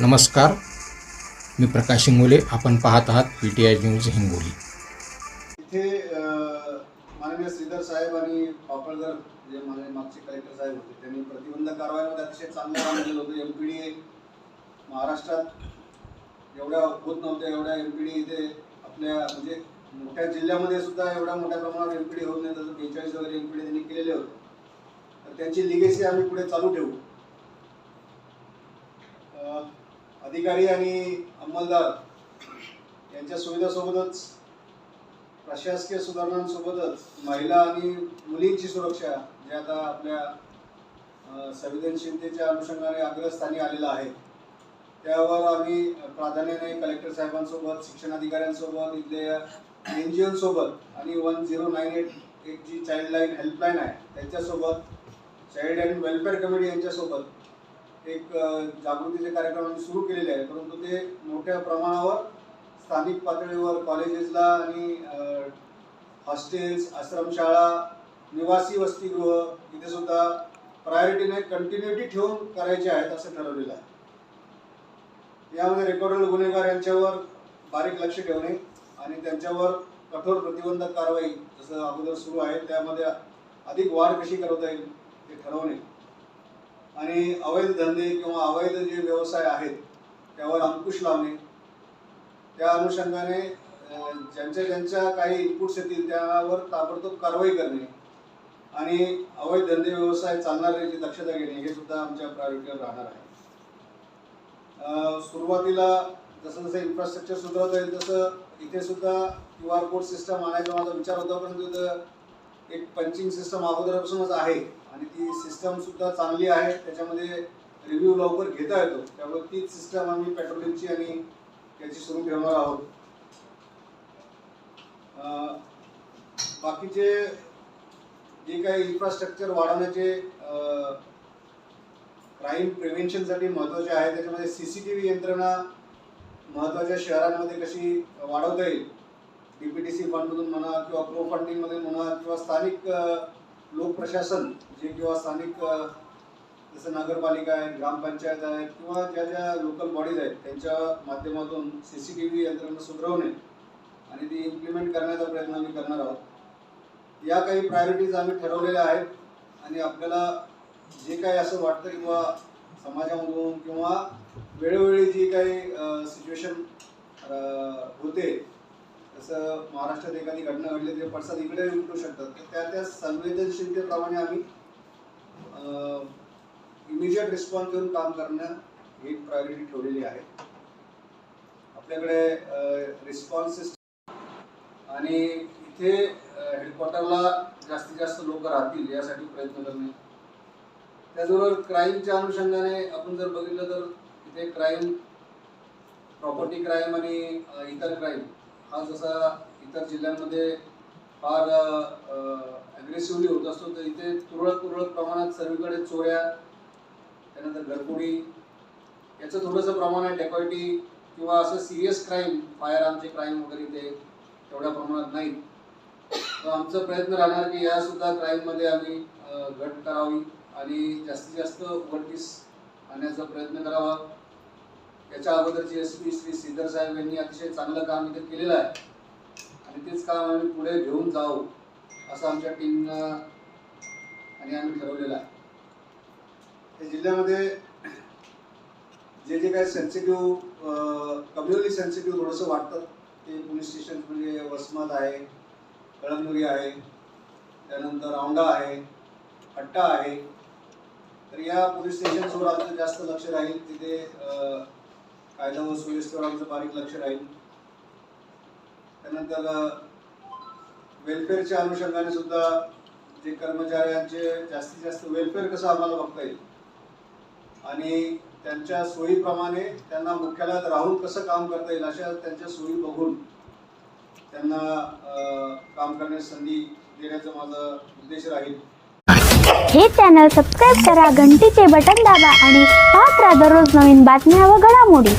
नमस्कार. मी प्रकाश हिंगोले. आपण पाहत आहात P T I news Hingoli. इथे माननीय श्रीधर साहेब आणि पापळकर जे माननीय मागचे कलेक्टर साहेब होते त्यांनी प्रतिबंध कारवाईमध्ये अतिशय चांगलं काम केलं होतं एम पी डी महाराष्ट्रात एवढ्या होत नव्हत्या एवढ्या एम पी डी इथे आपल्या म्हणजे मोठ्या जिल्ह्यामध्ये सुद्धा एवढ्या मोठ्या प्रमाणावर एम पी डी होत नाही तसं बेचाळीस वगैरे एम पी डी त्यांनी केलेले होते. तर त्यांची लिगेसी आम्ही पुढे चालू ठेवू. अधिकारी आणि अंमलदार यांच्या सुविधासोबतच प्रशासकीय सुधारणांसोबतच महिला आणि मुलींची सुरक्षा जे आता आपल्या संवेदनशीलतेच्या अनुषंगाने अग्रस्थानी आलेलं आहे. त्यावर आम्ही प्राधान्याने कलेक्टर साहेबांसोबत शिक्षण अधिकाऱ्यांसोबत इथल्या एन जी ओसोबत आणि वन झिरो नाईन एट एक जी चाइल्डलाईन हेल्पलाईन आहे त्यांच्यासोबत चाइल्ड अँड वेलफेअर कमिटी यांच्यासोबत एक जागृतीचे कार्यक्रम आम्ही सुरू केलेले आहे परंतु ते मोठ्या प्रमाणावर स्थानिक पातळीवर कॉलेजेसला आणि हॉस्टेल्स आश्रमशाळा निवासी वसतिगृह इथे सुद्धा प्रायोरिटीने कंटिन्युटी ठेवून करायचे आहेत असं ठरवलेलं आहे. यामध्ये रेकॉर्डेड गुन्हेगार यांच्यावर बारीक लक्ष ठेवणे आणि त्यांच्यावर कठोर प्रतिबंधक कारवाई जसं अगोदर सुरू आहे त्यामध्ये अधिक वाढ कशी करता येईल ते ठरवणे. आणि अवैध धंदे किंवा अवैध जे व्यवसाय आहेत त्यावर अंकुश लावणे. त्या अनुषंगाने ज्यांच्या ज्यांच्या काही इनपुट्स येतील त्यावर ताबडतोब कारवाई करणे आणि अवैध धंदे व्यवसाय चालणाऱ्याची दक्षता घेणे हे सुद्धा आमच्या प्रायोरिटीवर राहणार आहे. सुरुवातीला जसं जसं इन्फ्रास्ट्रक्चर सुधारत जाईल तसं इथे सुद्धा क्यू आर कोड सिस्टम आणायचा माझा विचार होता परंतु एक पंचिंग सिस्टम अगोदरपासूनच आहे. आणि ती सिस्टम सुद्धा चांगली आहे. त्याच्यामध्ये रिव्ह्यू लवकर घेता येतो. त्यामुळे तीच सिस्टम आम्ही पेट्रोलिंगची आणि त्याची सुरू ठेवणार आहोत. बाकीचे जे काही इन्फ्रास्ट्रक्चर वाढवण्याचे क्राईम प्रिव्हेन्शनसाठी महत्त्वाचे आहे. त्याच्यामध्ये सी सी टी व्ही यंत्रणा महत्त्वाच्या शहरांमध्ये कशी वाढवता येईल? डी पी टी सी फंडमधून म्हणा किंवा प्रो फंडिंगमधून म्हणा किंवा स्थानिक लोकप्रशासन जे किंवा स्थानिक जसं नगरपालिका आहे ग्रामपंचायत आहेत किंवा ज्या ज्या लोकल बॉडीज आहेत त्यांच्या माध्यमातून सी सी टी व्ही यंत्रणा सुधारवणे आणि ती इम्प्लिमेंट करण्याचा प्रयत्न आम्ही करणार आहोत. या काही प्रायोरिटीज आम्ही ठरवलेल्या आहेत आणि आपल्याला जे काही असं वाटतं किंवा समाजामधून किंवा वेळोवेळी जी काही सिच्युएशन होते जसं महाराष्ट्रात एखादी घटना घडली ते पडसाद इकडे उमटू शकतात. तर त्या त्या संवेदनशीलतेप्रमाणे आम्ही इमिजिएट रिस्पॉन्स देऊन काम करणं ही प्रायोरिटी ठेवलेली आहे. आपल्याकडे रिस्पॉन्स सिस्टम आणि इथे हेडक्वार्टरला जास्तीत जास्त लोक राहतील यासाठी प्रयत्न करणे. त्याचबरोबर क्राईमच्या अनुषंगाने आपण जर बघितलं तर इथे क्राईम प्रॉपर्टी क्राईम आणि इतर क्राईम हा जसा इतर जिल्ह्यांमध्ये फार ॲग्रेसिव्हली होत असतो तर इथे तुरळक तुरळक प्रमाणात सर्वीकडे चोऱ्या त्यानंतर घरफोडी याचं थोडंसं प्रमाण आहे डेकॉइटी किंवा असं सिरियस क्राईम फायर आर्मचे क्राईम वगैरे ते तेवढ्या प्रमाणात नाही. तर आमचा प्रयत्न राहणार की या सुद्धा क्राईममध्ये आम्ही घट करावी आणि जास्तीत जास्त उघडकीस आणण्याचा प्रयत्न करावा. याच्या अगोदरचे एस पी श्री सिद्धर साहेब यांनी अतिशय चांगलं काम इथे केलेलं आहे. आणि तेच काम आम्ही पुढे घेऊन जाऊ असं आमच्या टीमनं आणि आम्ही ठरवलेलं आहे. या जिल्ह्यामध्ये जे जे काही सेन्सिटिव्ह कम्युनली सेन्सिटिव्ह थोडंसं वाटतं. ते पोलीस स्टेशन म्हणजे वसमत आहे कळमनुरी आहे त्यानंतर औंढा आहे हट्टा आहे. तर या पोलीस स्टेशनवर आमचं जास्त लक्ष राहील. तिथे कायदा व सुव्यवस्थेवर आमचं बारीक लक्ष राहील. त्यानंतर वेलफेअरच्या अनुषंगाने सुद्धा जे कर्मचाऱ्यांचे जास्तीत जास्त वेलफेअर कसं आम्हाला बघता येईल? आणि त्यांच्या सोयीप्रमाणे त्यांना मुख्यालयात राहून कसं काम करता येईल अशा त्यांच्या सोयी बघून त्यांना अं, काम करण्याची संधी देण्याचा माझा उद्देश राहील. हे चॅनल सबस्क्राईब करा घंटीचे बटन दाबा आणि पाहत राहा दररोज नवीन बातम्या व घडामोडी.